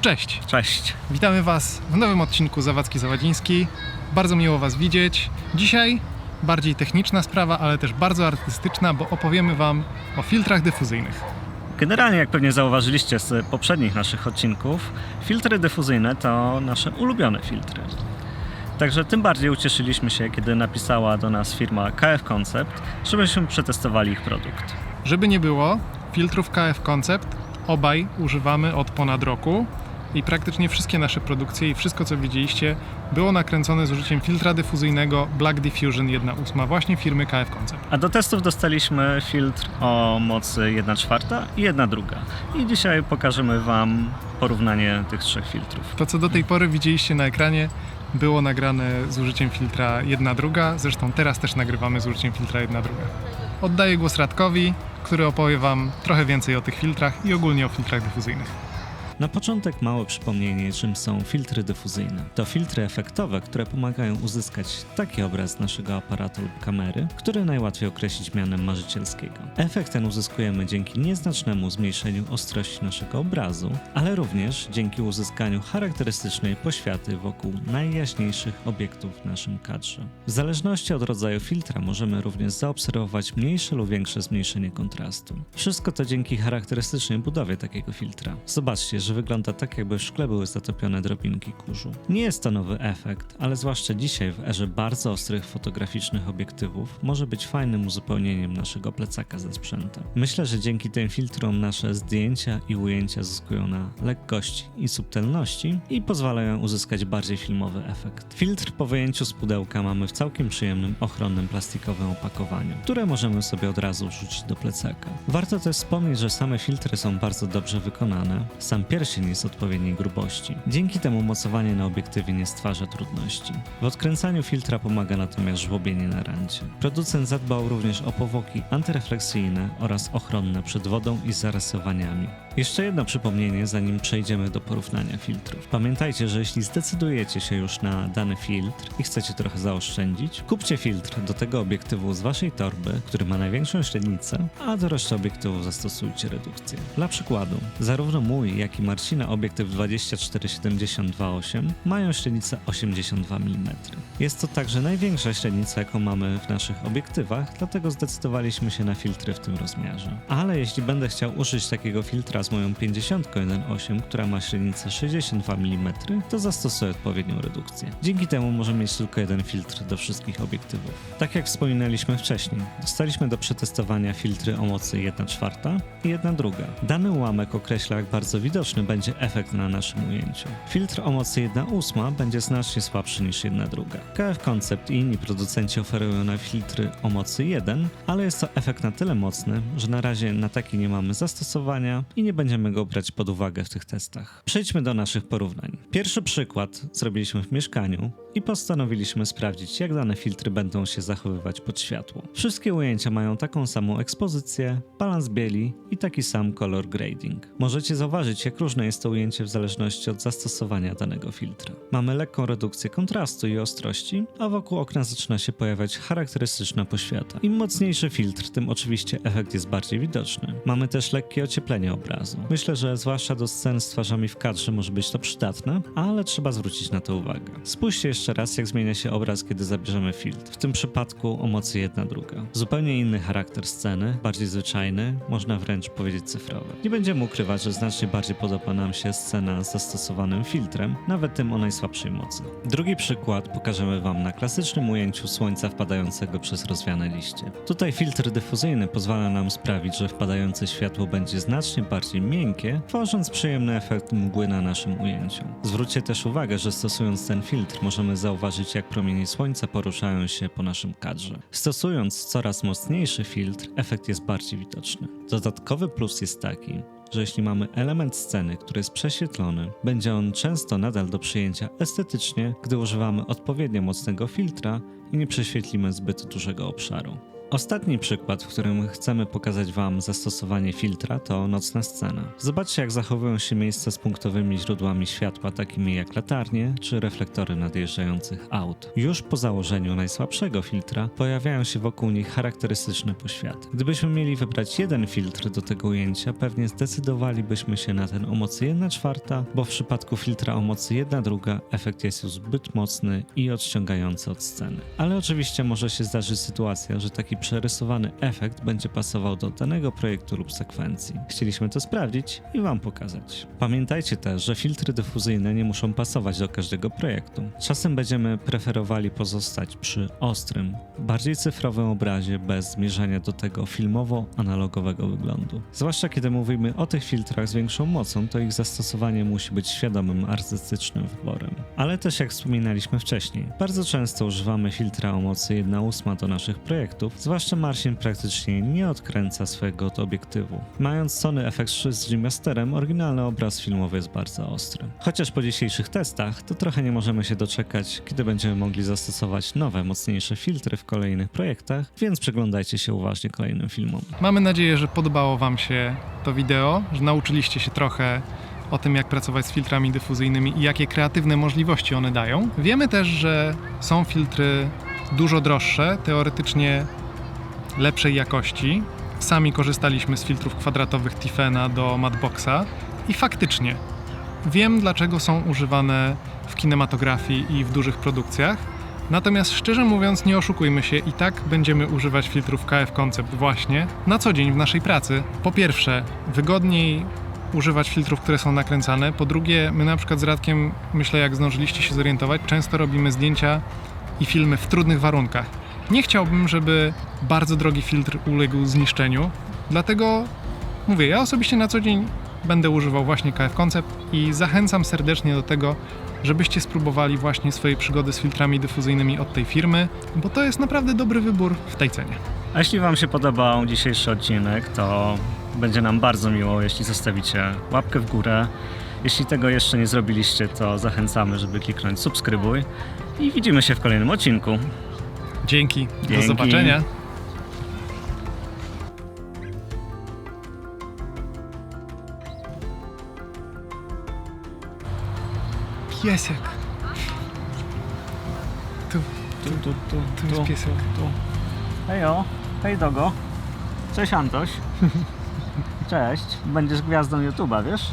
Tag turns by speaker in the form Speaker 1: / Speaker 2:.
Speaker 1: Cześć!
Speaker 2: Cześć.
Speaker 1: Witamy Was w nowym odcinku Zawadzki Zawadziński. Bardzo miło Was widzieć. Dzisiaj bardziej techniczna sprawa, ale też bardzo artystyczna, bo opowiemy Wam o filtrach dyfuzyjnych.
Speaker 2: Generalnie, jak pewnie zauważyliście z poprzednich naszych odcinków, filtry dyfuzyjne to nasze ulubione filtry. Także tym bardziej ucieszyliśmy się, kiedy napisała do nas firma KF Concept, żebyśmy przetestowali ich produkt.
Speaker 1: Żeby nie było, filtrów KF Concept obaj używamy od ponad roku i praktycznie wszystkie nasze produkcje i wszystko co widzieliście było nakręcone z użyciem filtra dyfuzyjnego Black Diffusion 1.8 właśnie firmy KF Concept.
Speaker 2: A do testów dostaliśmy filtr o mocy 1,4 i 1,2. I dzisiaj pokażemy Wam porównanie tych trzech filtrów.
Speaker 1: To, co do tej pory widzieliście na ekranie, było nagrane z użyciem filtra 1.2. Zresztą teraz też nagrywamy z użyciem filtra 1.2. Oddaję głos Radkowi, który opowie Wam trochę więcej o tych filtrach i ogólnie o filtrach dyfuzyjnych.
Speaker 3: Na początek małe przypomnienie, czym są filtry dyfuzyjne. To filtry efektowe, które pomagają uzyskać taki obraz naszego aparatu lub kamery, który najłatwiej określić mianem marzycielskiego. Efekt ten uzyskujemy dzięki nieznacznemu zmniejszeniu ostrości naszego obrazu, ale również dzięki uzyskaniu charakterystycznej poświaty wokół najjaśniejszych obiektów w naszym kadrze. W zależności od rodzaju filtra możemy również zaobserwować mniejsze lub większe zmniejszenie kontrastu. Wszystko to dzięki charakterystycznej budowie takiego filtra. Zobaczcie, że wygląda tak, jakby w szkle były zatopione drobinki kurzu. Nie jest to nowy efekt, ale zwłaszcza dzisiaj w erze bardzo ostrych fotograficznych obiektywów może być fajnym uzupełnieniem naszego plecaka ze sprzętem. Myślę, że dzięki tym filtrom nasze zdjęcia i ujęcia zyskują na lekkości i subtelności i pozwalają uzyskać bardziej filmowy efekt. Filtr po wyjęciu z pudełka mamy w całkiem przyjemnym, ochronnym plastikowym opakowaniu, które możemy sobie od razu wrzucić do plecaka. Warto też wspomnieć, że same filtry są bardzo dobrze wykonane. Sam pierścień jest odpowiedniej grubości. Dzięki temu mocowanie na obiektywie nie stwarza trudności. W odkręcaniu filtra pomaga natomiast żłobienie na rancie. Producent zadbał również o powłoki antyrefleksyjne oraz ochronne przed wodą i zarysowaniami. Jeszcze jedno przypomnienie, zanim przejdziemy do porównania filtrów. Pamiętajcie, że jeśli zdecydujecie się już na dany filtr i chcecie trochę zaoszczędzić, kupcie filtr do tego obiektywu z waszej torby, który ma największą średnicę, a do reszty obiektywów zastosujcie redukcję. Dla przykładu, zarówno mój, jak i Marcina obiektyw 24-70-2.8 mają średnicę 82 mm. Jest to także największa średnica, jaką mamy w naszych obiektywach, dlatego zdecydowaliśmy się na filtry w tym rozmiarze. Ale jeśli będę chciał użyć takiego filtra z moją 50-1.8, która ma średnicę 62 mm, to zastosuję odpowiednią redukcję. Dzięki temu możemy mieć tylko jeden filtr do wszystkich obiektywów. Tak jak wspominaliśmy wcześniej, dostaliśmy do przetestowania filtry o mocy 1.4 i 1.2. Dany ułamek określa, jak bardzo widoczny będzie efekt na naszym ujęciu. Filtr o mocy 1.8 będzie znacznie słabszy niż 1.2. KF Concept i inni producenci oferują na filtry o mocy 1, ale jest to efekt na tyle mocny, że na razie na taki nie mamy zastosowania i nie będziemy go brać pod uwagę w tych testach. Przejdźmy do naszych porównań. Pierwszy przykład zrobiliśmy w mieszkaniu i postanowiliśmy sprawdzić, jak dane filtry będą się zachowywać pod światło. Wszystkie ujęcia mają taką samą ekspozycję, balans bieli i taki sam color grading. Możecie zauważyć, jak różne jest to ujęcie w zależności od zastosowania danego filtra. Mamy lekką redukcję kontrastu i ostrości, a wokół okna zaczyna się pojawiać charakterystyczna poświata. Im mocniejszy filtr, tym oczywiście efekt jest bardziej widoczny. Mamy też lekkie ocieplenie obrazu. Myślę, że zwłaszcza do scen z twarzami w kadrze może być to przydatne, ale trzeba zwrócić na to uwagę. Spójrzcie jeszcze raz, jak zmienia się obraz, kiedy zabierzemy filtr. W tym przypadku o mocy jedna druga. Zupełnie inny charakter sceny, bardziej zwyczajny, można wręcz powiedzieć cyfrowy. Nie będziemy ukrywać, że znacznie bardziej podoba nam się scena z zastosowanym filtrem, nawet tym o najsłabszej mocy. Drugi przykład pokażemy Wam na klasycznym ujęciu słońca wpadającego przez rozwiane liście. Tutaj filtr dyfuzyjny pozwala nam sprawić, że wpadające światło będzie znacznie bardziej miękkie, tworząc przyjemny efekt mgły na naszym ujęciu. Zwróćcie też uwagę, że stosując ten filtr możemy zauważyć, jak promienie słońca poruszają się po naszym kadrze. Stosując coraz mocniejszy filtr, efekt jest bardziej widoczny. Dodatkowy plus jest taki, że jeśli mamy element sceny, który jest prześwietlony, będzie on często nadal do przyjęcia estetycznie, gdy używamy odpowiednio mocnego filtra i nie prześwietlimy zbyt dużego obszaru. Ostatni przykład, w którym chcemy pokazać Wam zastosowanie filtra, to nocna scena. Zobaczcie, jak zachowują się miejsca z punktowymi źródłami światła, takimi jak latarnie czy reflektory nadjeżdżających aut. Już po założeniu najsłabszego filtra pojawiają się wokół nich charakterystyczne poświaty. Gdybyśmy mieli wybrać jeden filtr do tego ujęcia, pewnie zdecydowalibyśmy się na ten o mocy 1 czwarta, bo w przypadku filtra o mocy 1 druga efekt jest już zbyt mocny i odciągający od sceny. Ale oczywiście może się zdarzyć sytuacja, że taki przerysowany efekt będzie pasował do danego projektu lub sekwencji. Chcieliśmy to sprawdzić i Wam pokazać. Pamiętajcie też, że filtry dyfuzyjne nie muszą pasować do każdego projektu. Czasem będziemy preferowali pozostać przy ostrym, bardziej cyfrowym obrazie bez zmierzania do tego filmowo-analogowego wyglądu. Zwłaszcza kiedy mówimy o tych filtrach z większą mocą, to ich zastosowanie musi być świadomym artystycznym wyborem. Ale też jak wspominaliśmy wcześniej, bardzo często używamy filtra o mocy 1.8 do naszych projektów, zwłaszcza Marcin praktycznie nie odkręca swojego od obiektywu. Mając Sony FX3 z remasterem, oryginalny obraz filmowy jest bardzo ostry. Chociaż po dzisiejszych testach, to trochę nie możemy się doczekać, kiedy będziemy mogli zastosować nowe, mocniejsze filtry w kolejnych projektach, więc przyglądajcie się uważnie kolejnym filmom.
Speaker 1: Mamy nadzieję, że podobało Wam się to wideo, że nauczyliście się trochę o tym, jak pracować z filtrami dyfuzyjnymi i jakie kreatywne możliwości one dają. Wiemy też, że są filtry dużo droższe, teoretycznie lepszej jakości. Sami korzystaliśmy z filtrów kwadratowych Tiffena do Matboxa i faktycznie wiem, dlaczego są używane w kinematografii i w dużych produkcjach. Natomiast szczerze mówiąc, nie oszukujmy się, i tak będziemy używać filtrów KF Concept właśnie na co dzień w naszej pracy. Po pierwsze, wygodniej używać filtrów, które są nakręcane. Po drugie, my na przykład z Radkiem, myślę jak zdążyliście się zorientować, często robimy zdjęcia i filmy w trudnych warunkach. Nie chciałbym, żeby bardzo drogi filtr uległ zniszczeniu, dlatego mówię, ja osobiście na co dzień będę używał właśnie KF Concept i zachęcam serdecznie do tego, żebyście spróbowali właśnie swojej przygody z filtrami dyfuzyjnymi od tej firmy, bo to jest naprawdę dobry wybór w tej cenie.
Speaker 2: A jeśli Wam się podobał dzisiejszy odcinek, to będzie nam bardzo miło, jeśli zostawicie łapkę w górę. Jeśli tego jeszcze nie zrobiliście, to zachęcamy, żeby kliknąć subskrybuj i widzimy się w kolejnym odcinku.
Speaker 1: Dzięki, do
Speaker 2: Dzięki.
Speaker 1: zobaczenia. Piesek. Tu,
Speaker 2: Tu, tu, tu,
Speaker 1: tu jest piesek.
Speaker 2: Hejo, hej Dogo. Cześć Antoś. Cześć, będziesz gwiazdą YouTube'a, wiesz?